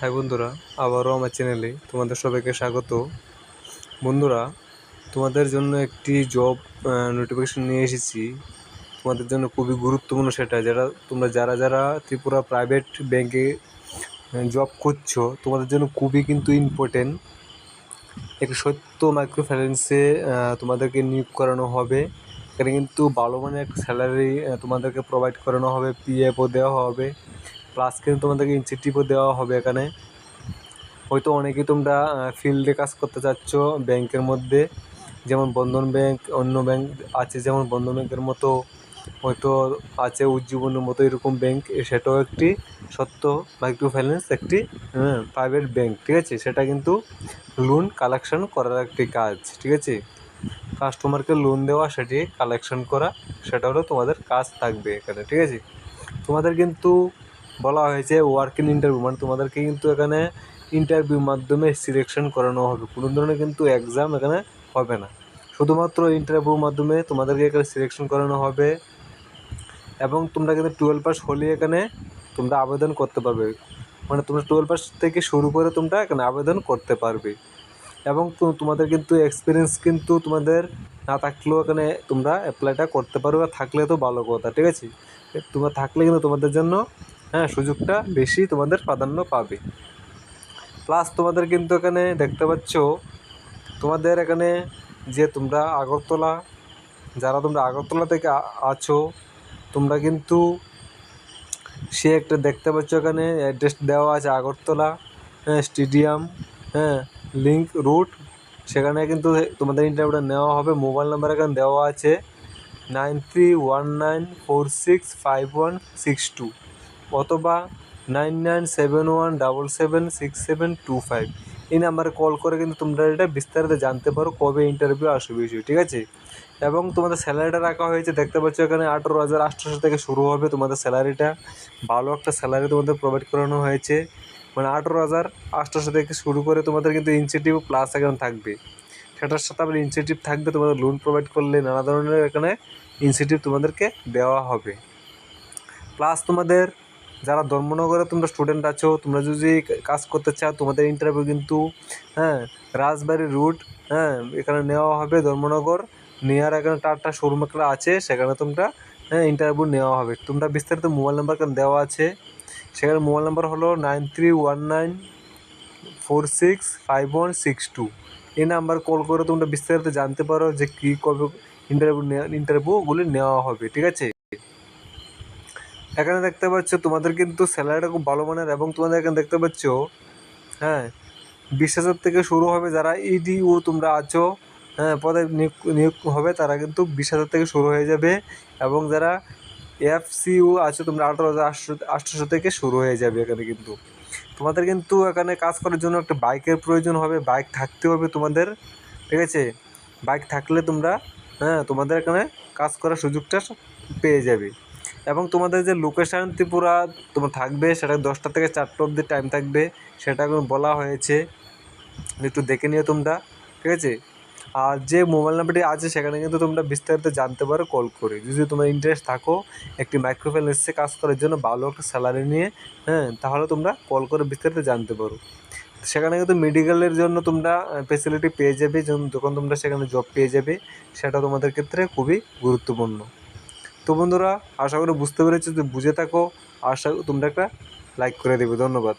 High বন্ধুরা, আবারও আমার চ্যানেলে তোমাদের সবাইকে স্বাগত। বন্ধুরা, তোমাদের জন্য একটি জব নোটিফিকেশন নিয়ে এসেছি। তোমাদের জন্য খুবই গুরুত্বপূর্ণ সেটা, যারা, তোমরা যারা যারা ত্রিপুরা প্রাইভেট ব্যাংকে জব করছ, তোমাদের জন্য খুবই কিন্তু ইম্পর্টেন্ট একটি সত্য মাইক্রো ফাইন্যান্সে তোমাদেরকে নিয়োগ করানো হবে। এখানে কিন্তু ভালো মানের একটা স্যালারি তোমাদেরকে প্রোভাইড করানো হবে পিএফও দেওয়া হবে। প্লাস কিন্তু তোমাদেরকে ইনসেন্টিভও দেওয়া হবে এখানে। হয়তো অনেকেই তোমরা ফিল্ডে কাজ করতে চাচ্ছ ব্যাংকের মধ্যে, যেমন বন্ধন ব্যাংক অন্য ব্যাংক আছে, যেমন বন্ধন ব্যাংকের মতো হয়তো আছে, উজ্জীবনের মতো এরকম ব্যাংক সেটাও একটি সত্য মাইক্রো ফাইন্যান্স একটি প্রাইভেট ব্যাংক ঠিক আছে? সেটা কিন্তু লোন কালেকশন করার একটি কাজ, ঠিক আছে? কাস্টমারকে লোন দেওয়া, সেটি কালেকশন করা, সেটা হলো তোমাদের কাজ থাকবে এখানে, ঠিক আছে? তোমাদের কিন্তু বলা হয়েছে ওয়ার্কিং ইন্টারভিউ মানে তোমাদেরকে কিন্তু এখানে ইন্টারভিউর মাধ্যমে সিলেকশন করানো হবে। কোনো ধরনের কিন্তু এক্সাম এখানে হবে না। শুধুমাত্র ইন্টারভিউর মাধ্যমে তোমাদেরকে এখানে সিলেকশন করানো হবে এবং তোমরা কিন্তু টুয়েলভ পাস হলে এখানে তোমরা আবেদন করতে পারবে। মানে তোমরা টুয়েলভ পাস থেকে শুরু করে তোমরা এখানে আবেদন করতে পারবে। এবং তোমাদের কিন্তু এক্সপিরিয়েন্স কিন্তু তোমাদের না থাকলেও এখানে তোমরা অ্যাপ্লাইটা করতে পারবে আর থাকলে তো ভালো কথা, ঠিক আছে? তোমরা থাকলে কিন্তু তোমাদের জন্য হ্যাঁ সুযোগটা বেশি তোমাদের প্রাধান্য পাবে। প্লাস তোমাদের কিন্তু এখানে দেখতে পাচ্ছ, তোমাদের এখানে যে তোমরা আগরতলা, যারা তোমরা আগরতলা থেকে আছো, তোমরা কিন্তু সে একটা দেখতে পাচ্ছ এখানে অ্যাড্রেস দেওয়া আছে আগরতলা হ্যাঁ স্টেডিয়াম হ্যাঁ লিঙ্ক রুট সেখানে কিন্তু তোমাদের ইন্টারভিউটা নেওয়া হবে মোবাইল নাম্বার এখানে দেওয়া আছে nine three one nine four six five one six two অথবা nine nine seven one double seven six seven two five. এই নাম্বারে কল করে কিন্তু তোমরা এটা বিস্তারিত জানতে পারো কবে ইন্টারভিউ আসবে ইস্যু ঠিক আছে? এবং তোমাদের স্যালারিটা রাখা হয়েছে, দেখতে পাচ্ছ এখানে আঠেরো হাজার আটশোশো থেকে শুরু হবে তোমাদের স্যালারিটা ভালো একটা স্যালারি তোমাদের প্রোভাইড করানো হয়েছে। মানে আঠেরো হাজার আটশোশো থেকে শুরু করে তোমাদের কিন্তু ইনসেন্টিভ প্লাস এখানে থাকবে। সেটার সাথে আবার ইনসেন্টিভ থাকবে তোমাদের লোন প্রোভাইড করলে, নানা ধরনের এখানে ইনসেন্টিভ তোমাদেরকে দেওয়া হবে। প্লাস তোমাদের যারা ধর্মনগরে তোমরা স্টুডেন্ট আছো, তোমরা যদি কাজ করতে চাও, তোমাদের ইন্টারভিউ কিন্তু হ্যাঁ রাজবাড়ি রুট হ্যাঁ এখানে নেওয়া হবে ধর্মনগর। নেওয়ার এখানে টাটা শোরুম একটা আছে, সেখানে তোমরা হ্যাঁ ইন্টারভিউ নেওয়া হবে। তোমরা বিস্তারিত মোবাইল নাম্বার এখানে দেওয়া আছে। সেখানে মোবাইল নাম্বার হলো nine three one nine four six five one six two এই নাম্বার কল করে তোমরা বিস্তারিত জানতে পারো যে কী কবে ইন্টারভিউ ইন্টারভিউগুলি নেওয়া হবে, ঠিক আছে? এখানে দেখতে পাচ্ছ তোমাদের কিন্তু স্যালারিটা খুব ভালো মানের এবং তোমাদের এখানে দেখতে পাচ্ছ হ্যাঁ বিশ হাজার থেকে শুরু হবে যারা ইডিও তোমরা আছো হ্যাঁ পদে নিয়োগ হবে তারা কিন্তু বিশ হাজার থেকে শুরু হয়ে যাবে এবং যারা এফ সিউ আছো তোমরা আঠারো হাজার আটশো, আটশোশো থেকে শুরু হয়ে যাবে এখানে কিন্তু। তোমাদের কিন্তু এখানে কাজ করার জন্য একটা বাইকের প্রয়োজন হবে, বাইক থাকতে হবে তোমাদের, ঠিক আছে? বাইক থাকলে তোমরা হ্যাঁ তোমাদের এখানে কাজ করার সুযোগটা পেয়ে যাবে। এবং তোমাদের যে লোকেশান ত্রিপুরা তোমার থাকবে, সেটা দশটা থেকে চারটা অবধি টাইম থাকবে, সেটা বলা হয়েছে। একটু দেখে নিও তোমরা, ঠিক আছে? আর যে মোবাইল নাম্বারটি আছে, সেখানে কিন্তু তোমরা বিস্তারিত জানতে পারো কল করে। যদি তোমার ইন্টারেস্ট থাকো, একটি মাইক্রো ফাইন্যান্সে কাজ করার জন্য ভালো একটা স্যালারি নিয়ে হ্যাঁ তাহলে তোমরা কল করে বিস্তারিত জানতে পারো। সেখানে কিন্তু মেডিকেলের জন্য তোমরা ফেসিলিটি পেয়ে যাবে, যখন তোমরা সেখানে জব পেয়ে যাবে, সেটা তোমাদের ক্ষেত্রে খুবই গুরুত্বপূর্ণ। তো বন্ধুরা, আশা করি বুঝতে পেরেছ, যদি বুঝে থাকো, আশা তোমরা একটা লাইক করে দেবে, ধন্যবাদ।